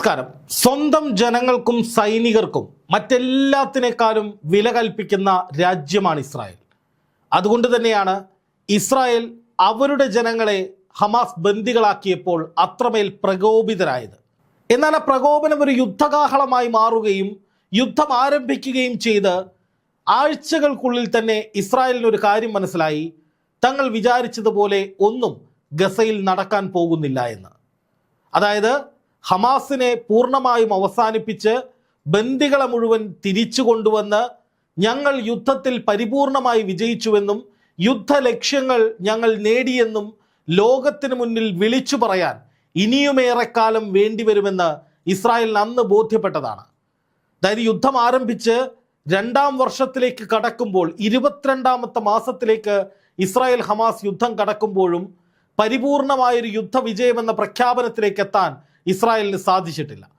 നമസ്കാരം. സ്വന്തം ജനങ്ങൾക്കും സൈനികർക്കും മറ്റെല്ലാത്തിനേക്കാളും വില കൽപ്പിക്കുന്ന രാജ്യമാണ് ഇസ്രായേൽ. അതുകൊണ്ട് തന്നെയാണ് ഇസ്രായേൽ അവരുടെ ജനങ്ങളെ ഹമാസ് ബന്ദികളാക്കിയപ്പോൾ അത്രമേൽ പ്രകോപിതരായത്. എന്നാൽ ആ പ്രകോപനം ഒരു യുദ്ധകാഹളമായി മാറുകയും യുദ്ധം ആരംഭിക്കുകയും ചെയ്ത് ആഴ്ചകൾക്കുള്ളിൽ തന്നെ ഇസ്രായേലിന് ഒരു കാര്യം മനസ്സിലായി. തങ്ങൾ വിചാരിച്ചതുപോലെ ഒന്നും ഗസയിൽ നടക്കാൻ പോകുന്നില്ല എന്ന്. അതായത് ഹമാസിനെ പൂർണമായും അവസാനിപ്പിച്ച് ബന്ദികളെ മുഴുവൻ തിരിച്ചു കൊണ്ടുവന്ന് ഞങ്ങൾ യുദ്ധത്തിൽ പരിപൂർണമായി വിജയിച്ചുവെന്നും യുദ്ധ ലക്ഷ്യങ്ങൾ ഞങ്ങൾ നേടിയെന്നും ലോകത്തിന് മുന്നിൽ വിളിച്ചു പറയാൻ ഇനിയുമേറെക്കാലം വേണ്ടിവരുമെന്ന് ഇസ്രായേലിന് അന്ന് ബോധ്യപ്പെട്ടതാണ്. അതായത് യുദ്ധം ആരംഭിച്ച് രണ്ടാം വർഷത്തിലേക്ക് കടക്കുമ്പോൾ ഇരുപത്തിരണ്ടാമത്തെ മാസത്തിലേക്ക് ഇസ്രായേൽ ഹമാസ് യുദ്ധം കടക്കുമ്പോഴും പരിപൂർണമായൊരു യുദ്ധവിജയമെന്ന പ്രഖ്യാപനത്തിലേക്ക് എത്താൻ ഇസ്രായേലിന് സാധിച്ചിട്ടില്ല.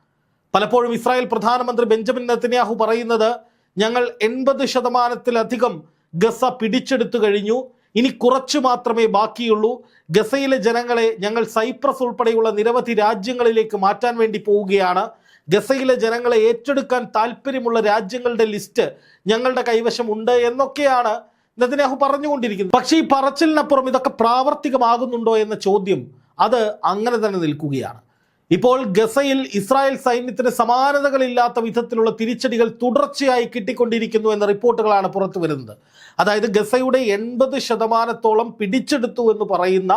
പലപ്പോഴും ഇസ്രായേൽ പ്രധാനമന്ത്രി ബെഞ്ചമിൻ നെത്തന്യാഹു പറയുന്നത് ഞങ്ങൾ എൺപത് ശതമാനത്തിലധികം ഗസ പിടിച്ചെടുത്തു കഴിഞ്ഞു. ഇനി കുറച്ചു മാത്രമേ ബാക്കിയുള്ളൂ. ഗസയിലെ ജനങ്ങളെ ഞങ്ങൾ സൈപ്രസ് ഉൾപ്പെടെയുള്ള നിരവധി രാജ്യങ്ങളിലേക്ക് മാറ്റാൻ വേണ്ടി പോവുകയാണ്. ഗസയിലെ ജനങ്ങളെ ഏറ്റെടുക്കാൻ താല്പര്യമുള്ള രാജ്യങ്ങളുടെ ലിസ്റ്റ് ഞങ്ങളുടെ കൈവശം ഉണ്ട് എന്നൊക്കെയാണ് നെതന്യാഹു പറഞ്ഞുകൊണ്ടിരിക്കുന്നത്. പക്ഷേ ഈ പറച്ചിലിനപ്പുറം ഇതൊക്കെ പ്രാവർത്തികമാകുന്നുണ്ടോ എന്ന ചോദ്യം അത് അങ്ങനെ തന്നെ നിൽക്കുകയാണ്. ഇപ്പോൾ ഗസയിൽ ഇസ്രായേൽ സൈന്യത്തിന് സമാനതകളില്ലാത്ത വിധത്തിലുള്ള തിരിച്ചടികൾ തുടർച്ചയായി കിട്ടിക്കൊണ്ടിരിക്കുന്നു എന്ന റിപ്പോർട്ടുകളാണ് പുറത്തു വരുന്നത്. അതായത് ഗസയുടെ എൺപത് ശതമാനത്തോളം പിടിച്ചെടുത്തു എന്ന് പറയുന്ന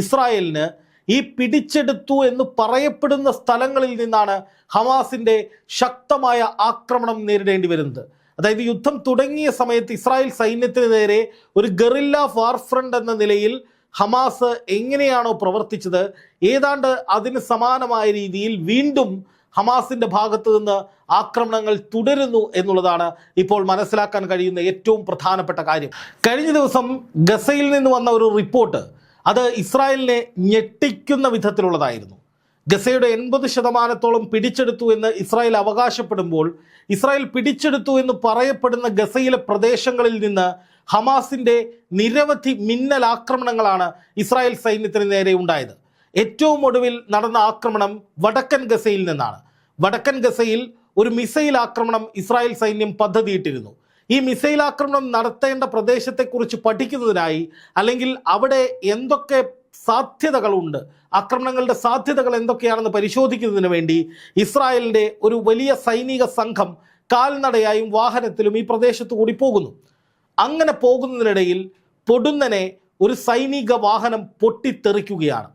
ഇസ്രായേലിന് ഈ പിടിച്ചെടുത്തു എന്ന് പറയപ്പെടുന്ന സ്ഥലങ്ങളിൽ നിന്നാണ് ഹമാസിന്റെ ശക്തമായ ആക്രമണം നേരിടേണ്ടി വരുന്നത്. അതായത് യുദ്ധം തുടങ്ങിയ സമയത്ത് ഇസ്രായേൽ സൈന്യത്തിന് നേരെ ഒരു ഗറില്ല വാർ ഫ്രണ്ട് എന്ന നിലയിൽ ഹമാസ് എങ്ങനെയാണോ പ്രവർത്തിച്ചത്? ഏതാണ്ട് അതിന് സമാനമായ രീതിയിൽ വീണ്ടും ഹമാസിന്റെ ഭാഗത്ത് നിന്ന് ആക്രമണങ്ങൾ തുടരുന്നു എന്നുള്ളതാണ് ഇപ്പോൾ മനസ്സിലാക്കാൻ കഴിയുന്ന ഏറ്റവും പ്രധാനപ്പെട്ട കാര്യം. കഴിഞ്ഞ ദിവസം ഗസയിൽ നിന്ന് വന്ന ഒരു റിപ്പോർട്ട് അത് ഇസ്രായേലിനെ ഞെട്ടിക്കുന്ന വിധത്തിലുള്ളതായിരുന്നു. ഗസയുടെ എൺപത് ശതമാനത്തോളം പിടിച്ചെടുത്തു എന്ന് ഇസ്രായേൽ അവകാശപ്പെടുമ്പോൾ ഇസ്രായേൽ പിടിച്ചെടുത്തു എന്ന് പറയപ്പെടുന്ന ഗസയിലെ പ്രദേശങ്ങളിൽ നിന്ന് ഹമാസിന്റെ നിരവധി മിന്നൽ ആക്രമണങ്ങളാണ് ഇസ്രായേൽ സൈന്യത്തിന് നേരെ ഉണ്ടായത്. ഏറ്റവും ഒടുവിൽ നടന്ന ആക്രമണം വടക്കൻ ഗസയിൽ നിന്നാണ്. വടക്കൻ ഗസയിൽ ഒരു മിസൈൽ ആക്രമണം ഇസ്രായേൽ സൈന്യം പദ്ധതിയിട്ടിരുന്നു. ഈ മിസൈൽ ആക്രമണം നടത്തേണ്ട പ്രദേശത്തെക്കുറിച്ച് പഠിക്കുന്നതിനായി അല്ലെങ്കിൽ അവിടെ എന്തൊക്കെ സാധ്യതകളുണ്ട് ആക്രമണങ്ങളുടെ സാധ്യതകൾ എന്തൊക്കെയാണെന്ന് പരിശോധിക്കുന്നതിന് വേണ്ടി ഇസ്രായേലിന്റെ ഒരു വലിയ സൈനിക സംഘം കാൽനടയായും വാഹനത്തിലും ഈ പ്രദേശത്തു കൂടി പോകുന്നു. അങ്ങനെ പോകുന്നതിനിടയിൽ പൊടുന്നനെ ഒരു സൈനിക വാഹനം പൊട്ടിത്തെറിക്കുകയാണ്.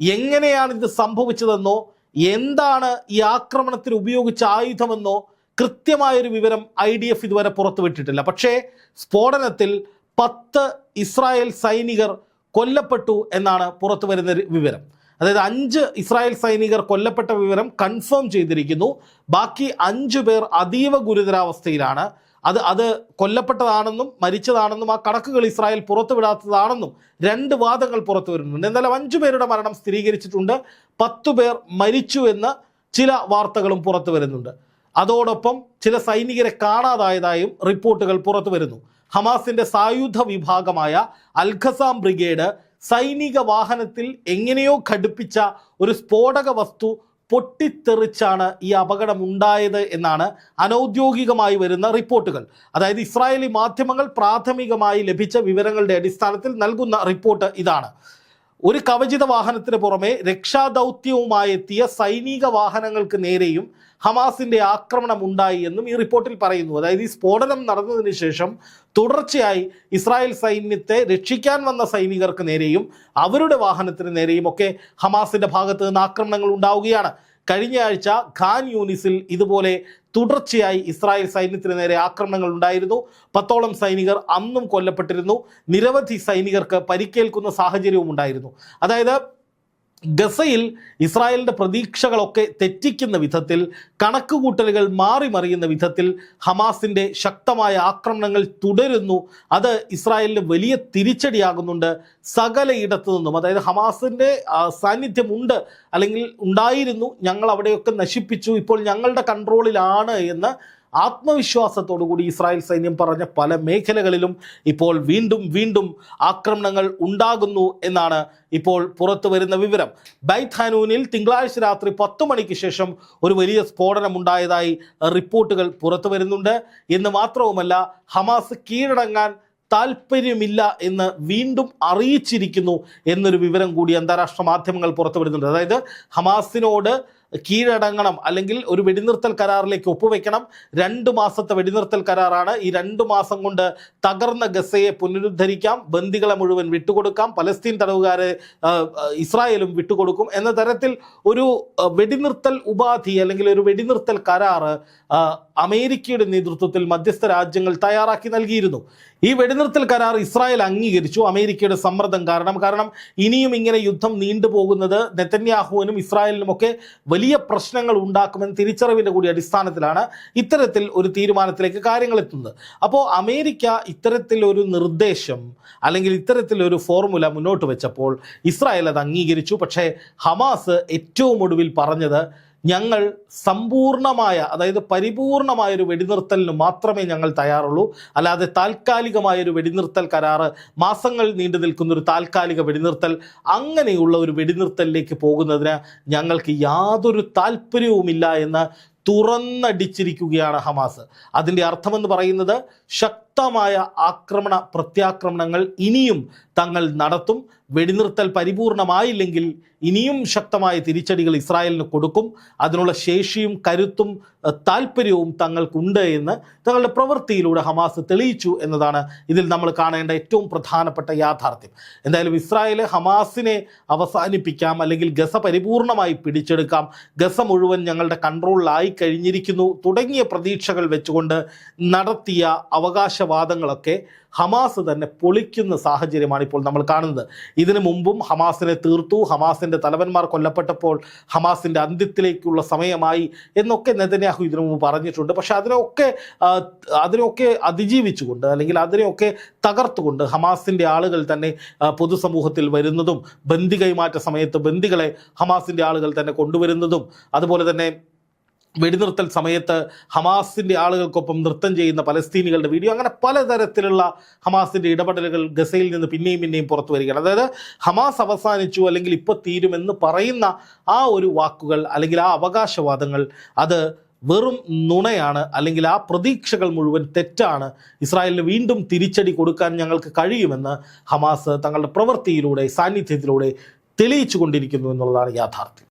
എങ്ങനെയാണ് ഇത് സംഭവിച്ചതെന്നോ എന്താണ് ഈ ആക്രമണത്തിന് ഉപയോഗിച്ച ആയുധമെന്നോ കൃത്യമായൊരു വിവരം ഐ ഡി എഫ് ഇതുവരെ പുറത്തുവിട്ടിട്ടില്ല. പക്ഷേ സ്ഫോടനത്തിൽ പത്ത് ഇസ്രായേൽ സൈനികർ കൊല്ലപ്പെട്ടു എന്നാണ് പുറത്തു വരുന്ന വിവരം. അതായത് അഞ്ച് ഇസ്രായേൽ സൈനികർ കൊല്ലപ്പെട്ട വിവരം കൺഫേം ചെയ്തിരിക്കുന്നു. ബാക്കി അഞ്ചു പേർ അതീവ ഗുരുതരാവസ്ഥയിലാണ്. അത് അത് കൊല്ലപ്പെട്ടതാണെന്നും മരിച്ചതാണെന്നും ആ കണക്കുകൾ ഇസ്രായേൽ പുറത്തുവിടാത്തതാണെന്നും രണ്ട് വാദങ്ങൾ പുറത്തു വരുന്നുണ്ട്. എന്നാലും അഞ്ചു പേരുടെ മരണം സ്ഥിരീകരിച്ചിട്ടുണ്ട്. പത്തു പേർ മരിച്ചു എന്ന് ചില വാർത്തകളും പുറത്തു വരുന്നുണ്ട്. അതോടൊപ്പം ചില സൈനികരെ കാണാതായതായും റിപ്പോർട്ടുകൾ പുറത്തു വരുന്നു. ഹമാസിന്റെ സായുധ വിഭാഗമായ അൽഖസാം ബ്രിഗേഡ് സൈനിക വാഹനത്തിൽ എങ്ങനെയോ ഘടിപ്പിച്ച ഒരു സ്ഫോടക വസ്തു പൊട്ടിത്തെറിച്ചാണ് ഈ അപകടം ഉണ്ടായത് എന്നാണ് അനൗദ്യോഗികമായി വരുന്ന റിപ്പോർട്ടുകൾ. അതായത് ഇസ്രായേലി മാധ്യമങ്ങൾ പ്രാഥമികമായി ലഭിച്ച വിവരങ്ങളുടെ അടിസ്ഥാനത്തിൽ നൽകുന്ന റിപ്പോർട്ട് ഇതാണ്. ഒരു കവചിത വാഹനത്തിന് പുറമെ രക്ഷാദൗത്യവുമായി എത്തിയ സൈനിക വാഹനങ്ങൾക്ക് നേരെയും ഹമാസിന്റെ ആക്രമണം ഉണ്ടായി എന്നും ഈ റിപ്പോർട്ടിൽ പറയുന്നു. അതായത് ഈ സ്ഫോടനം നടന്നതിന് ശേഷം തുടർച്ചയായി ഇസ്രായേൽ സൈന്യത്തെ രക്ഷിക്കാൻ വന്ന സൈനികർക്ക് നേരെയും അവരുടെ വാഹനത്തിന് നേരെയും ഒക്കെ ഹമാസിന്റെ ഭാഗത്ത് നിന്ന് ആക്രമണങ്ങൾ ഉണ്ടാവുകയാണ്. കഴിഞ്ഞ ആഴ്ച ഖാൻ യൂണിസിൽ ഇതുപോലെ തുടർച്ചയായി ഇസ്രായേൽ സൈന്യത്തിന് നേരെ ആക്രമണങ്ങൾ ഉണ്ടായിരുന്നു. പത്തോളം സൈനികർ അന്നും കൊല്ലപ്പെട്ടിരുന്നു. നിരവധി സൈനികർക്ക് പരിക്കേൽക്കുന്ന സാഹചര്യവും ഉണ്ടായിരുന്നു. അതായത് ഗസയിൽ ഇസ്രായേലിന്റെ പ്രതീക്ഷകളൊക്കെ തെറ്റിക്കുന്ന വിധത്തിൽ കണക്കുകൂട്ടലുകൾ മാറി മറിയുന്ന വിധത്തിൽ ഹമാസിന്റെ ശക്തമായ ആക്രമണങ്ങൾ തുടരുന്നു. അത് ഇസ്രായേലിന് വലിയ തിരിച്ചടിയാകുന്നുണ്ട് സകലയിടത്തു നിന്നും. അതായത് ഹമാസിന്റെ സാന്നിധ്യമുണ്ട് അല്ലെങ്കിൽ ഉണ്ടായിരുന്നു ഞങ്ങൾ അവിടെയൊക്കെ നശിപ്പിച്ചു ഇപ്പോൾ ഞങ്ങളുടെ കൺട്രോളിലാണ് എന്ന് ആത്മവിശ്വാസത്തോടുകൂടി ഇസ്രായേൽ സൈന്യം പറഞ്ഞ പല മേഖലകളിലും ഇപ്പോൾ വീണ്ടും വീണ്ടും ആക്രമണങ്ങൾ ഉണ്ടാകുന്നു എന്നാണ് ഇപ്പോൾ പുറത്തു വരുന്ന വിവരം. ബൈഥാനൂനിൽ തിങ്കളാഴ്ച രാത്രി പത്ത് മണിക്ക് ശേഷം ഒരു വലിയ സ്ഫോടനം ഉണ്ടായതായി റിപ്പോർട്ടുകൾ പുറത്തു വരുന്നുണ്ട്. എന്ന് മാത്രവുമല്ല ഹമാസ് കീഴടങ്ങാൻ താല്പര്യമില്ല എന്ന് വീണ്ടും അറിയിച്ചിരിക്കുന്നു എന്നൊരു വിവരം കൂടി അന്താരാഷ്ട്ര മാധ്യമങ്ങൾ പുറത്തു വരുന്നുണ്ട്. അതായത് ഹമാസിനോട് കീഴടങ്ങണം അല്ലെങ്കിൽ ഒരു വെടിനിർത്തൽ കരാറിലേക്ക് ഒപ്പുവെക്കണം. രണ്ട് മാസത്തെ വെടിനിർത്തൽ കരാറാണ്. ഈ രണ്ട് മാസം കൊണ്ട് തകർന്ന ഗസയെ പുനരുദ്ധരിക്കാം. ബന്ദികളെ മുഴുവൻ വിട്ടുകൊടുക്കാം. പലസ്തീൻ തടവുകാരെ ഇസ്രായേലും വിട്ടുകൊടുക്കും. എന്ന തരത്തിൽ ഒരു വെടിനിർത്തൽ ഉപാധി അല്ലെങ്കിൽ ഒരു വെടിനിർത്തൽ കരാറ് അമേരിക്കയുടെ നേതൃത്വത്തിൽ മധ്യസ്ഥ രാജ്യങ്ങൾ തയ്യാറാക്കി നൽകിയിരുന്നു. ഈ വെടിനിർത്തൽ കരാർ ഇസ്രായേൽ അംഗീകരിച്ചു. അമേരിക്കയുടെ സമ്മർദ്ദം കാരണം. കാരണം ഇനിയും ഇങ്ങനെ യുദ്ധം നീണ്ടുപോകുന്നത് നെതന്യാഹുവിനും ഇസ്രായേലിനുമൊക്കെ വലിയ പ്രശ്നങ്ങൾ ഉണ്ടാക്കുമെന്ന് തിരിച്ചറിവിന്റെ കൂടി അടിസ്ഥാനത്തിലാണ് ഇത്തരത്തിൽ ഒരു തീരുമാനത്തിലേക്ക് കാര്യങ്ങൾ എത്തുന്നത്. അപ്പോൾ അമേരിക്ക ഇത്തരത്തിലൊരു നിർദ്ദേശം അല്ലെങ്കിൽ ഇത്തരത്തിലൊരു ഫോർമുല മുന്നോട്ട് വെച്ചപ്പോൾ ഇസ്രായേൽ അത് അംഗീകരിച്ചു. പക്ഷേ ഹമാസ് ഏറ്റവും ഒടുവിൽ പറഞ്ഞത് ഞങ്ങൾ സമ്പൂർണമായ അതായത് പരിപൂർണമായ ഒരു വെടിനിർത്തലിന് മാത്രമേ ഞങ്ങൾ തയ്യാറുള്ളൂ. അല്ലാതെ താൽക്കാലികമായ ഒരു വെടിനിർത്തൽ കരാറ് മാസങ്ങൾ നീണ്ടു നിൽക്കുന്ന ഒരു താൽക്കാലിക വെടിനിർത്തൽ അങ്ങനെയുള്ള ഒരു വെടിനിർത്തലിലേക്ക് പോകുന്നതിന് ഞങ്ങൾക്ക് യാതൊരു താല്പര്യവുമില്ല എന്ന് തുറന്നടിച്ചിരിക്കുകയാണ് ഹമാസ്. അതിന്റെ അർത്ഥമെന്ന് പറയുന്നത് ശക്തമായ ആക്രമണ പ്രത്യാക്രമണങ്ങൾ ഇനിയും തങ്ങൾ നടത്തും. വെടിനിർത്തൽ പരിപൂർണമായില്ലെങ്കിൽ ഇനിയും ശക്തമായ തിരിച്ചടികൾ ഇസ്രായേലിന് കൊടുക്കും. അതിനുള്ള ശേഷിയും കരുത്തും താല്പര്യവും തങ്ങൾക്കുണ്ട് എന്ന് തങ്ങളുടെ പ്രവൃത്തിയിലൂടെ ഹമാസ് തെളിയിച്ചു എന്നതാണ് ഇതിൽ നമ്മൾ കാണേണ്ട ഏറ്റവും പ്രധാനപ്പെട്ട യാഥാർത്ഥ്യം. എന്തായാലും ഇസ്രായേൽ ഹമാസിനെ അവസാനിപ്പിക്കാം അല്ലെങ്കിൽ ഗസ പരിപൂർണമായി പിടിച്ചെടുക്കാം. ഗസ മുഴുവൻ ഞങ്ങളുടെ കൺട്രോളിലായി കഴിഞ്ഞിരിക്കുന്നു. തുടങ്ങിയ പ്രതീക്ഷകൾ വെച്ചുകൊണ്ട് നടത്തിയ അവകാശവാദങ്ങളൊക്കെ ഹമാസ് തന്നെ പൊളിക്കുന്ന സാഹചര്യമാണ് ഇപ്പോൾ നമ്മൾ കാണുന്നത്. ഇതിനു മുമ്പും ഹമാസിനെ തീർത്തു ഹമാസിന്റെ തലവന്മാർ കൊല്ലപ്പെട്ടപ്പോൾ ഹമാസിന്റെ അന്ത്യത്തിലേക്കുള്ള സമയമായി എന്നൊക്കെ നെതന്യാഹു ഇതിനു മുമ്പ് പറഞ്ഞിട്ടുണ്ട്. പക്ഷെ അതിനൊക്കെ അതിനൊക്കെ അതിജീവിച്ചുകൊണ്ട് അല്ലെങ്കിൽ അതിനെയൊക്കെ തകർത്തുകൊണ്ട് ഹമാസിന്റെ ആളുകൾ തന്നെ പൊതുസമൂഹത്തിൽ വരുന്നതും ബന്ദി കൈമാറ്റ സമയത്ത് ബന്ദികളെ ഹമാസിന്റെ ആളുകൾ തന്നെ കൊണ്ടുവരുന്നതും അതുപോലെ തന്നെ വെടിനിർത്തൽ സമയത്ത് ഹമാസിന്റെ ആളുകൾക്കൊപ്പം നൃത്തം ചെയ്യുന്ന പലസ്തീനികളുടെ വീഡിയോ അങ്ങനെ പലതരത്തിലുള്ള ഹമാസിന്റെ ഇടപെടലുകൾ ഗസയിൽ നിന്ന് പിന്നെയും പിന്നെയും പുറത്തു വരികയാണ്. അതായത് ഹമാസ് അവസാനിച്ചു അല്ലെങ്കിൽ ഇപ്പോൾ തീരുമെന്ന് പറയുന്ന ആ ഒരു വാക്കുകൾ അല്ലെങ്കിൽ ആ അവകാശവാദങ്ങൾ അത് വെറും നുണയാണ് അല്ലെങ്കിൽ ആ പ്രതീക്ഷകൾ മുഴുവൻ തെറ്റാണ്. ഇസ്രായേലിന് വീണ്ടും തിരിച്ചടി കൊടുക്കാൻ ഞങ്ങൾക്ക് കഴിയുമെന്ന് ഹമാസ് തങ്ങളുടെ പ്രവൃത്തിയിലൂടെ സാന്നിധ്യത്തിലൂടെ തെളിയിച്ചു കൊണ്ടിരിക്കുന്നു എന്നുള്ളതാണ് യാഥാർത്ഥ്യം.